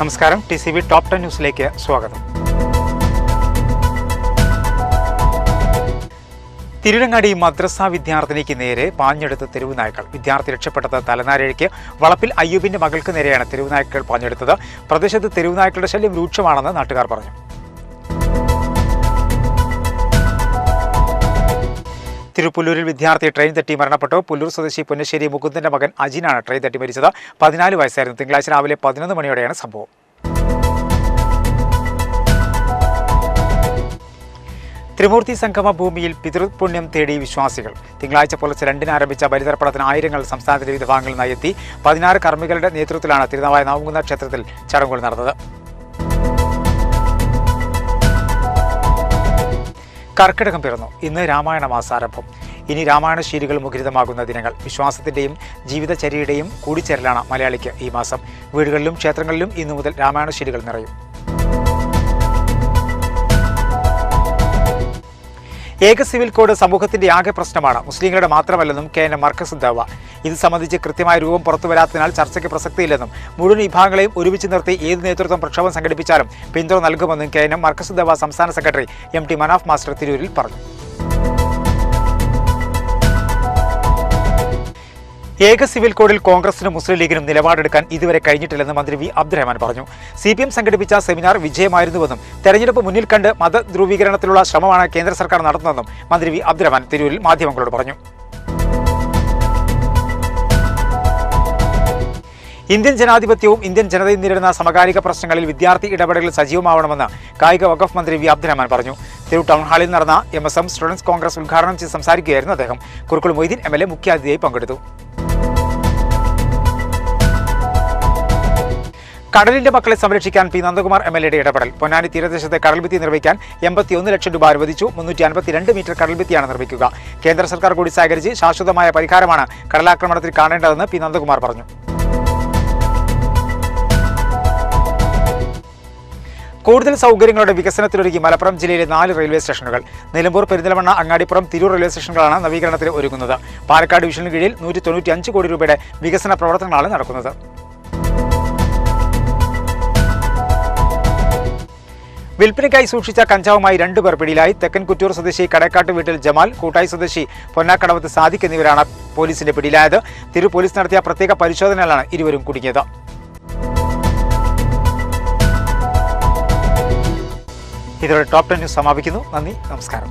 നമസ്കാരം. T C B top ten ന്യൂസിലേക്ക് സ്വാഗതം. തിരുരങ്ങാടി മദ്രസ വിദ്യാർത്ഥിനിക്ക് നേരെ പാഞ്ഞെടുത്ത തെരുവ് നായ്ക്കൾ വിദ്യാർത്ഥി രക്ഷപ്പെട്ടത് തലനാരിഴയ്ക്ക്. വളപ്പിൽ അയ്യൂബിന്റെ മകൾക്ക് നേരെയാണ് തെരുവ് നായ്ക്കൾ പാഞ്ഞെടുത്തത്. പ്രദേശത്ത് തെരുവ് നായ്ക്കളുടെ ശല്യം രൂക്ഷമാണെന്ന് നാട്ടുകാർ പറഞ്ഞു. തിരുപ്പുല്ലൂരിൽ വിദ്യാർത്ഥി ട്രെയിൻ തട്ടി മരണപ്പെട്ടു. പുല്ലൂർ സ്വദേശി പുന്നശ്ശേരി മുകുന്ദന്റെ മകൻ അജിനാണ് ട്രെയിൻ തട്ടി മരിച്ചത്. പതിനാല് വയസ്സായിരുന്നു. തിങ്കളാഴ്ച രാവിലെ പതിനൊന്ന് മണിയോടെയാണ് സംഭവം. ത്രിമൂർത്തി സംഗമ ഭൂമിയിൽ പിതൃപുണ്യം തേടി വിശ്വാസികൾ. തിങ്കളാഴ്ച പുലർച്ചെ രണ്ടിന് ആരംഭിച്ച ബലിതർപ്പണത്തിന് ആയിരങ്ങൾ സംസ്ഥാനത്തിന്റെ വിവിധ ഭാഗങ്ങളിൽ നിന്നായി എത്തി. പതിനാറ് കർമ്മികളുടെ നേതൃത്വത്തിലാണ് തിരുനാവായ നവകുന്ന ക്ഷേത്രത്തിൽ ചടങ്ങുകൾ നടന്നത്. കർക്കിടകം പിറന്നു. ഇന്ന് രാമായണ മാസാരംഭം. ഇനി രാമായണ ശീലുകൾ മുഖരിതമാകുന്ന ദിനങ്ങൾ. വിശ്വാസത്തിന്റെയും ജീവിതചര്യയുടെയും കൂടിച്ചേരലാണ് മലയാളിക്ക് ഈ മാസം. വീടുകളിലും ക്ഷേത്രങ്ങളിലും ഇന്നു മുതൽ രാമായണ ശീലുകൾ നിറയും. ഏക സിവിൽ കോഡ് സമൂഹത്തിന്റെ ആകെ പ്രശ്നമാണ്. മുസ്ലിങ്ങളുടെ മാത്രമല്ലെന്നും കെ എൻ മർക്കസ് ദവ ഇത് സംബന്ധിച്ച് കൃത്യമായ രൂപം പുറത്തുവരാത്തതിനാൽ ചർച്ചയ്ക്ക് പ്രസക്തിയില്ലെന്നും മുഴുവൻ വിഭാഗങ്ങളെയും ഒരുമിച്ച് നിർത്തി ഏത് നേതൃത്വം പ്രക്ഷോഭം സംഘടിപ്പിച്ചാലും പിന്തുണ നൽകുമെന്നും കെ എൻ മർക്കസ് ദവ സംസ്ഥാന secretary M T Manaf master തിരൂരിൽ പറഞ്ഞു. ഏക സിവിൽ കോഡിൽ കോൺഗ്രസിനും മുസ്ലിം ലീഗിനും നിലപാടെടുക്കാൻ ഇതുവരെ കഴിഞ്ഞിട്ടില്ലെന്ന് മന്ത്രി വി അബ്ദുറഹ്മാൻ പറഞ്ഞു. സി പി എം സംഘടിപ്പിച്ച സെമിനാർ വിജയമായിരുന്നുവെന്നും തെരഞ്ഞെടുപ്പ് മുന്നിൽ കണ്ട് മതധ്രുവീകരണത്തിലുള്ള ശ്രമമാണ് കേന്ദ്ര സർക്കാർ നടത്തുന്നതെന്നും മന്ത്രി വി അബ്ദുറഹ്മാൻ തിരൂരിൽ മാധ്യമങ്ങളോട് പറഞ്ഞു. ഇന്ത്യൻ ജനാധിപത്യവും ഇന്ത്യൻ ജനതയും നേരിടുന്ന സമകാലിക പ്രശ്നങ്ങളിൽ വിദ്യാർത്ഥി ഇടപെടലുകൾ സജീവമാവണമെന്ന് കായിക വഖഫ് മന്ത്രി വി അബ്ദുറഹ്മാൻ പറഞ്ഞു. തിരു ടൗൺ ഹാളിൽ നടന്ന M S M students congress ഉദ്ഘാടനം ചെയ്ത് സംസാരിക്കുകയായിരുന്നു അദ്ദേഹം. Kurukkoli Moideen M L A മുഖ്യാതിഥിയായി പങ്കെടുത്തു. കടലിന്റെ മക്കളെ സംരക്ഷിക്കാൻ പി നന്ദകുമാർ എം എൽ എയുടെ ഇടപെടൽ. പൊന്നാനി തീരദേശത്തെ കടൽഭിത്തി നിർമ്മിക്കാൻ എൺപത്തിയൊന്ന് ലക്ഷം രൂപ അനുവദിച്ചു. മുന്നൂറ്റി അൻപത്തിരണ്ട് മീറ്റർ കടൽഭിത്തിയാണ് നിർമ്മിക്കുക. കേന്ദ്ര സർക്കാർ കൂടി സഹകരിച്ച് ശാശ്വതമായ പരിഹാരമാണ് കടലാക്രമണത്തിൽ കാണേണ്ടതെന്ന് പി നന്ദകുമാർ പറഞ്ഞു. കൂടുതൽ സൗകര്യങ്ങളുടെ വികസനത്തിലൊരുക്കി മലപ്പുറം ജില്ലയിലെ നാല് റെയിൽവേ സ്റ്റേഷനുകൾ. നിലമ്പൂർ പെരിന്തൽമണ്ണ അങ്ങാടിപ്പുറം തിരൂർ റെയിൽവേ സ്റ്റേഷനുകളാണ് നവീകരണത്തിന് ഒരുങ്ങുന്നത്. പാലക്കാട് ഡിവിഷന് കീഴിൽ നൂറ്റി തൊണ്ണൂറ്റി അഞ്ച് കോടി രൂപയുടെ വികസന പ്രവർത്തനങ്ങളാണ് നടക്കുന്നത്. വിൽപ്പനയ്ക്കായി സൂക്ഷിച്ച കഞ്ചാവുമായി രണ്ടുപേർ പിടിയിലായി. തെക്കൻ കുറ്റൂർ സ്വദേശി കടക്കാട്ട് വീട്ടിൽ ജമാൽ കൂട്ടായി സ്വദേശി പൊന്നാക്കടവത്ത് സാദിഖ് എന്നിവരാണ് പോലീസിന്റെ പിടിയിലായത്. തിരു പോലീസ് നടത്തിയ പ്രത്യേക പരിശോധനയിലാണ് ഇരുവരും കുടുങ്ങിയത്. ഇതോടെ ടോപ് ടെൻ ന്യൂസ് സമാപിക്കുന്നു. നന്ദി നമസ്കാരം.